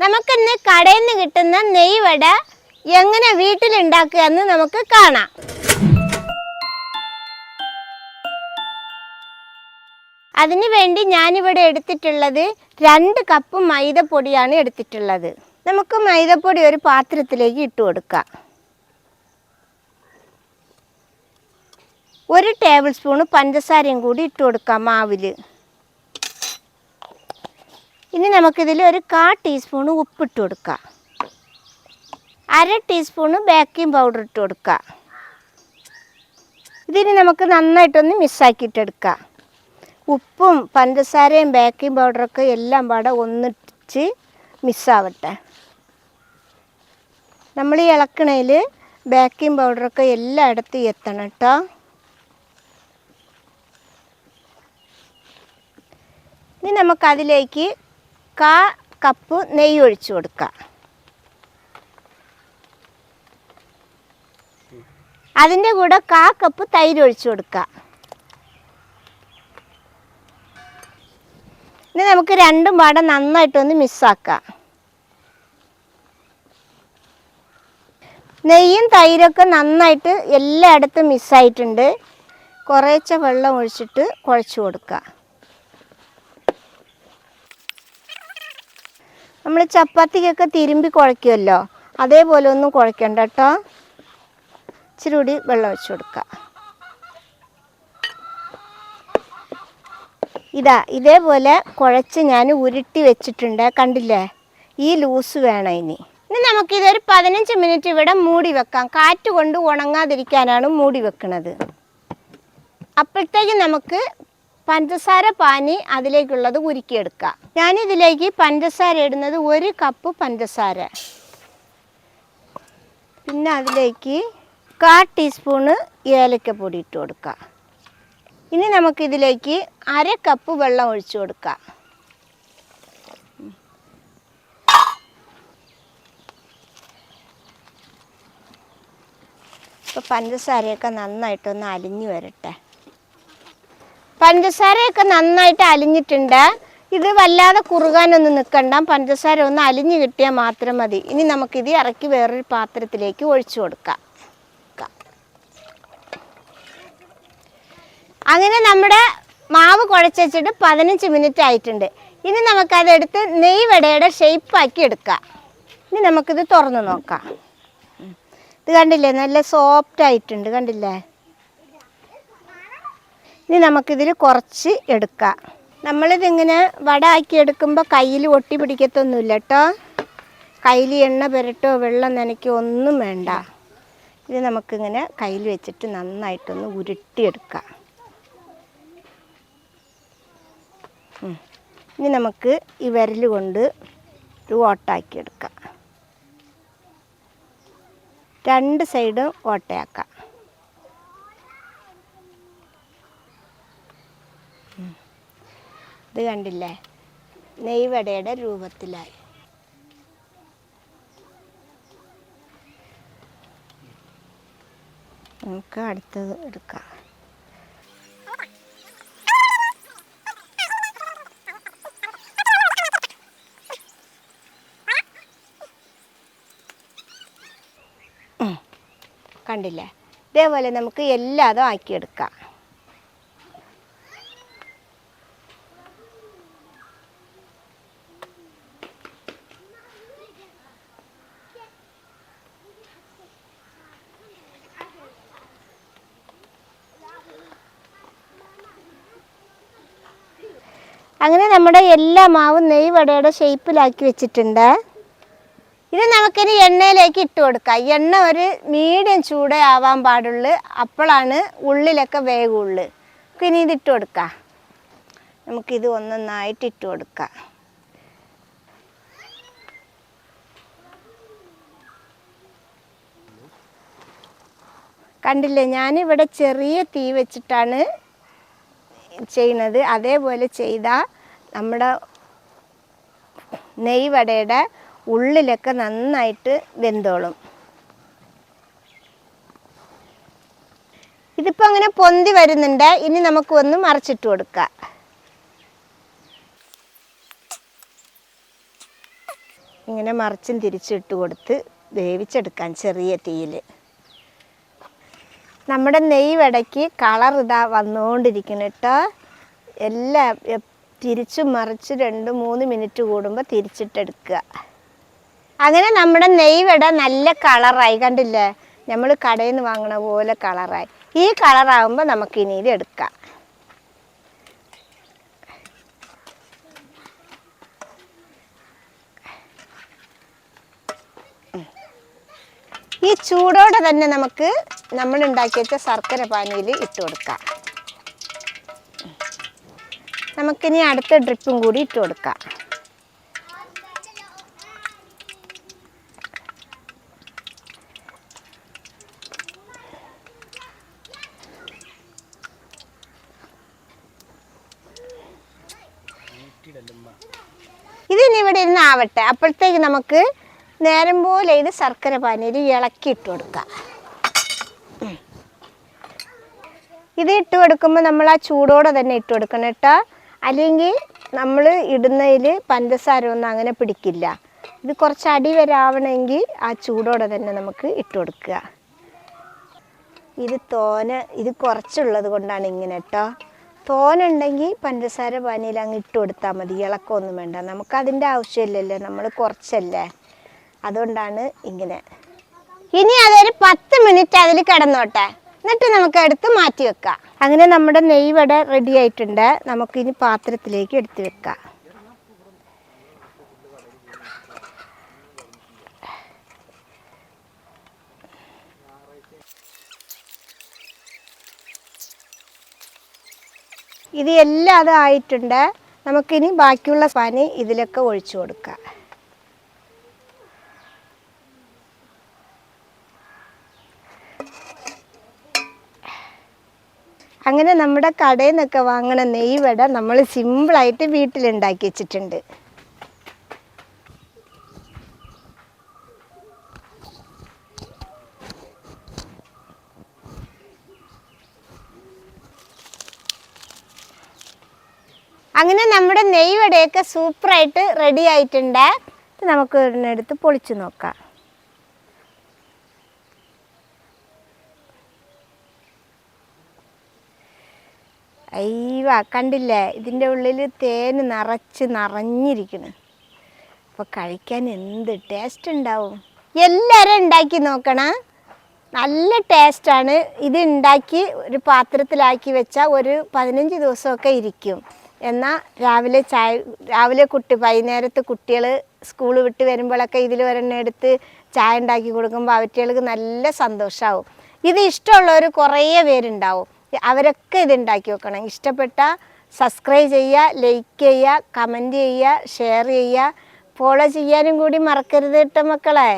നമുക്കിന്ന് കടയിൽ നിന്ന് കിട്ടുന്ന നെയ്വട എങ്ങനെ വീട്ടിലുണ്ടാക്കുക എന്ന് നമുക്ക് കാണാം. അതിനുവേണ്ടി ഞാനിവിടെ എടുത്തിട്ടുള്ളത് രണ്ട് കപ്പ് മൈദപ്പൊടിയാണ് എടുത്തിട്ടുള്ളത്. നമുക്ക് മൈദപ്പൊടി ഒരു പാത്രത്തിലേക്ക് ഇട്ട് കൊടുക്കാം. ഒരു ടേബിൾ സ്പൂണ് പഞ്ചസാരയും കൂടി ഇട്ട് കൊടുക്കാം മാവിൽ ഇനി നമുക്കിതിൽ ഒരു കാ ടീസ്പൂൺ ഉപ്പിട്ട് കൊടുക്കാം. അര ടീസ്പൂണ് ബേക്കിംഗ് പൗഡർ ഇട്ട് കൊടുക്കാം. ഇതിന് നമുക്ക് നന്നായിട്ടൊന്ന് മിസ്സാക്കിയിട്ടെടുക്കാം. ഉപ്പും പഞ്ചസാരയും ബേക്കിംഗ് പൗഡറൊക്കെ എല്ലാം പാടെ ഒന്നിച്ച് മിസ്സാവട്ടെ. നമ്മൾ ഈ ഇളക്കണയിൽ ബേക്കിംഗ് പൗഡറൊക്കെ എല്ലായിടത്തും എത്തണം കേട്ടോ. ഇനി നമുക്കതിലേക്ക് കാ കപ്പ് നെയ്യ് ഒഴിച്ചു കൊടുക്കുക. അതിന്റെ കൂടെ കാ കപ്പ് തൈര് ഒഴിച്ചു കൊടുക്കുക. ഇനി നമുക്ക് രണ്ടും പാടെ നന്നായിട്ടൊന്ന് മിസ്സാക്കാം. നെയ്യും തൈരൊക്കെ നന്നായിട്ട് എല്ലായിടത്തും മിസ്സായിട്ടുണ്ട്. കുറേശ്ശെ വെള്ളം ഒഴിച്ചിട്ട് കുഴച്ച് കൊടുക്കുക. നമ്മൾ ചപ്പാത്തിക്കൊക്കെ തിരുമ്പി കുഴയ്ക്കുമല്ലോ അതേപോലെ ഒന്നും കുഴക്കണ്ട കേട്ടോ ഇച്ചിരി കൂടി വെള്ളം ഒഴിച്ച് കൊടുക്കുക ഇതാ ഇതേപോലെ കുഴച്ച് ഞാൻ ഉരുട്ടി വെച്ചിട്ടുണ്ട്. കണ്ടില്ലേ? ഈ ലൂസ് വേണം ഇനി. ഇനി നമുക്കിതൊരു പതിനഞ്ച് മിനിറ്റ് ഇവിടെ മൂടി വെക്കാം. കാറ്റ് കൊണ്ട് ഉണങ്ങാതിരിക്കാനാണ് മൂടി വെക്കുന്നത് അപ്പോഴത്തേക്കും നമുക്ക് പഞ്ചസാര പാനി അതിലേക്കുള്ളത് ഉരുക്കിയെടുക്കുക. ഞാനിതിലേക്ക് പഞ്ചസാര ഇടുന്നത് ഒരു കപ്പ് പഞ്ചസാര. പിന്നെ അതിലേക്ക് കാ ടീസ്പൂണ് ഏലക്കപ്പൊടി ഇട്ട് കൊടുക്കുക. ഇനി നമുക്കിതിലേക്ക് അര കപ്പ് വെള്ളം ഒഴിച്ചു കൊടുക്കാം ഇപ്പോൾ പഞ്ചസാരയൊക്കെ നന്നായിട്ടൊന്ന് അലിഞ്ഞു വരട്ടെ. പഞ്ചസാരയൊക്കെ നന്നായിട്ട് അലിഞ്ഞിട്ടുണ്ട്. ഇത് വല്ലാതെ കുറുകാനൊന്നും നിൽക്കണ്ട പഞ്ചസാര ഒന്ന് അലിഞ്ഞു കിട്ടിയാൽ മാത്രം മതി. ഇനി നമുക്കിത് ഇറക്കി വേറൊരു പാത്രത്തിലേക്ക് ഒഴിച്ചു കൊടുക്കാം. അങ്ങനെ നമ്മുടെ മാവ് കുഴച്ച് വെച്ചിട്ട് പതിനഞ്ച് മിനിറ്റ് ആയിട്ടുണ്ട്. ഇനി നമുക്കതെടുത്ത് നെയ് വടയുടെ ഷേപ്പാക്കി എടുക്കാം. ഇനി നമുക്കിത് തുറന്ന് നോക്കാം. ഇത് കണ്ടില്ലേ? നല്ല സോഫ്റ്റ് ആയിട്ടുണ്ട്. കണ്ടില്ലേ? ഇനി നമുക്കിതിൽ കുറച്ച് എടുക്കാം. നമ്മളിതിങ്ങനെ വട ആക്കി എടുക്കുമ്പോൾ കയ്യിൽ ഒട്ടി പിടിക്കത്തൊന്നുമില്ല കേട്ടോ കയ്യിൽ എണ്ണ പുരട്ടോ വെള്ളം നനയ്ക്കോ ഒന്നും വേണ്ട. ഇത് നമുക്കിങ്ങനെ കയ്യിൽ വെച്ചിട്ട് നന്നായിട്ടൊന്ന് ഉരുട്ടിയെടുക്കാം. ഇനി നമുക്ക് ഈ വിരൽ കൊണ്ട് ഒരു ഓട്ടാക്കി എടുക്കാം രണ്ട് സൈഡും ഓട്ടയാക്കാം. ഇത് കണ്ടില്ലേ? നെയ്വടയുടെ രൂപത്തിലായി. നമുക്ക് അടുത്തത് എടുക്കാം. കണ്ടില്ലേ? ഇതേപോലെ നമുക്ക് എല്ലാതും ആക്കിയെടുക്കാം. അങ്ങനെ നമ്മുടെ എല്ലാ മാവും നെയ് വടയുടെ ഷേപ്പിലാക്കി വെച്ചിട്ടുണ്ട്. ഇത് നമുക്കിനി എണ്ണയിലേക്ക് ഇട്ട് കൊടുക്കാം. എണ്ണ ഒരു മീഡിയം ചൂടേ ആവാൻ പാടുള്ളൂ. അപ്പോഴാണ് ഉള്ളിലൊക്കെ വേഗമുള്ളു നമുക്ക് ഇനി ഇത് ഇട്ട് കൊടുക്കാം. നമുക്കിത് ഒന്നൊന്നായിട്ട് ഇട്ട് കൊടുക്കാം. കണ്ടില്ലേ? ഞാനിവിടെ ചെറിയ തീ വെച്ചിട്ടാണ് ചെയ്യുന്നത്. അതേപോലെ ചെയ്താൽ നമ്മുടെ നെയ്വടയുടെ ഉള്ളിലൊക്കെ നന്നായിട്ട് വെന്തോളും. ഇതിപ്പോൾ അങ്ങനെ പൊന്തി വരുന്നുണ്ട്. ഇനി നമുക്ക് ഒന്ന് മറിച്ചിട്ട് കൊടുക്കാം. ഇങ്ങനെ മറിച്ചും തിരിച്ചിട്ട് കൊടുത്ത് വേവിച്ചെടുക്കാൻ ചെറിയ തീയിൽ നമ്മുടെ നെയ് വടയ്ക്ക് കളർ ഇതാ വന്നുകൊണ്ടിരിക്കണം കേട്ടോ. എല്ലാം തിരിച്ചു മറിച്ച് രണ്ട് മൂന്ന് മിനിറ്റ് കൂടുമ്പോൾ തിരിച്ചിട്ടെടുക്കുക. അങ്ങനെ നമ്മുടെ നെയ് വട നല്ല കളറായി കണ്ടില്ലേ? നമ്മൾ കടയിൽ നിന്ന് വാങ്ങണ പോലെ കളറായി ഈ കളറാകുമ്പോൾ നമുക്ക് ഇനി ഇത് എടുക്കാം. ഈ ചൂടോടെ തന്നെ നമുക്ക് നമ്മൾ ഉണ്ടാക്കി വെച്ച ശർക്കര പാനിയിൽ ഇട്ട് കൊടുക്കാം. നമുക്കിനി അടുത്ത ഡ്രിപ്പും കൂടി ഇട്ട് കൊടുക്കാം. ഇതിനി ഇവിടെ ഇരുന്ന് ആവട്ടെ അപ്പോഴത്തേക്ക് നമുക്ക് നേരം പോലെ ഇത് ശർക്കര പാനിയിൽ ഇളക്കി ഇട്ട് കൊടുക്കാം. ഇത് ഇട്ട് കൊടുക്കുമ്പോൾ നമ്മൾ ആ ചൂടോടെ തന്നെ ഇട്ട് കൊടുക്കണം കേട്ടോ. അല്ലെങ്കിൽ നമ്മൾ ഇടുന്നതിൽ പഞ്ചസാര ഒന്നും അങ്ങനെ പിടിക്കില്ല. ഇത് കുറച്ച് അടി വരാവണമെങ്കിൽ ആ ചൂടോടെ തന്നെ നമുക്ക് ഇട്ട് കൊടുക്കുക. ഇത് തോന ഇത് കുറച്ചുള്ളത് കൊണ്ടാണ് ഇങ്ങനെ കേട്ടോ. തോന ഉണ്ടെങ്കിൽ പഞ്ചസാര പാനിയിൽ അങ്ങ് ഇട്ട് കൊടുത്താൽ മതി. ഇളക്കമൊന്നും വേണ്ട. നമുക്ക് അതിന്റെ ആവശ്യമില്ലല്ലോ. നമ്മൾ കുറച്ചല്ലേ. അതുകൊണ്ടാണ് ഇങ്ങനെ. ഇനി അതൊരു പത്ത് മിനിറ്റ് അതിൽ കിടന്നോട്ടെ. എന്നിട്ട് നമുക്ക് എടുത്ത് മാറ്റി വെക്കാം. അങ്ങനെ നമ്മുടെ നെയ് നെയ്വട റെഡി ആയിട്ടുണ്ട്. നമുക്കിനി പാത്രത്തിലേക്ക് എടുത്ത് വെക്കാം. ഇത് എല്ലാം അതായിട്ടുണ്ട് നമുക്കിനി ബാക്കിയുള്ള പനി ഇതിലൊക്കെ ഒഴിച്ചു കൊടുക്കാം. അങ്ങനെ നമ്മുടെ കടയിൽ നിന്നൊക്കെ വാങ്ങണ നെയ്വട നമ്മൾ സിമ്പിളായിട്ട് വീട്ടിലുണ്ടാക്കി വെച്ചിട്ടുണ്ട്. അങ്ങനെ നമ്മുടെ നെയ്വടയൊക്കെ സൂപ്പറായിട്ട് റെഡി ആയിട്ടുണ്ട് നമുക്ക് ഒരെണ്ണെടുത്ത് പൊളിച്ചു നോക്കാം. അയ്യവ കണ്ടില്ലേ? ഇതിന്റെ ഉള്ളിൽ തേൻ നിറച്ച് നിറഞ്ഞിരിക്കണ്. അപ്പോൾ കഴിക്കാൻ എന്ത് ടേസ്റ്റ് ഉണ്ടാവും? എല്ലാവരും ഉണ്ടാക്കി നോക്കണം. നല്ല ടേസ്റ്റാണ് ഇത് ഉണ്ടാക്കി ഒരു പാത്രത്തിലാക്കി വെച്ചാൽ ഒരു പതിനഞ്ച് ദിവസമൊക്കെ ഇരിക്കും. എന്നാൽ രാവിലെ ചായ രാവിലെ കുട്ടി വൈകുന്നേരത്ത് കുട്ടികൾ സ്കൂൾ വിട്ട് വരുമ്പോഴൊക്കെ ഇതിൽ ഒരെണ്ണം എടുത്ത് ചായ ഉണ്ടാക്കി കൊടുക്കുമ്പോൾ അവറ്റികൾക്ക് നല്ല സന്തോഷമാവും ഇത് ഇഷ്ടമുള്ളവർ കുറേ പേരുണ്ടാവും. അവരൊക്കെ ഇത് ഉണ്ടാക്കി വെക്കണം. ഇഷ്ടപ്പെട്ട സബ്സ്ക്രൈബ് ചെയ്യുക ലൈക്ക് ചെയ്യുക കമന്റ് ചെയ്യുക ഷെയർ ചെയ്യുക. ഫോളോ ചെയ്യാനും കൂടി മറക്കരുത് കേട്ടോ മക്കളെ.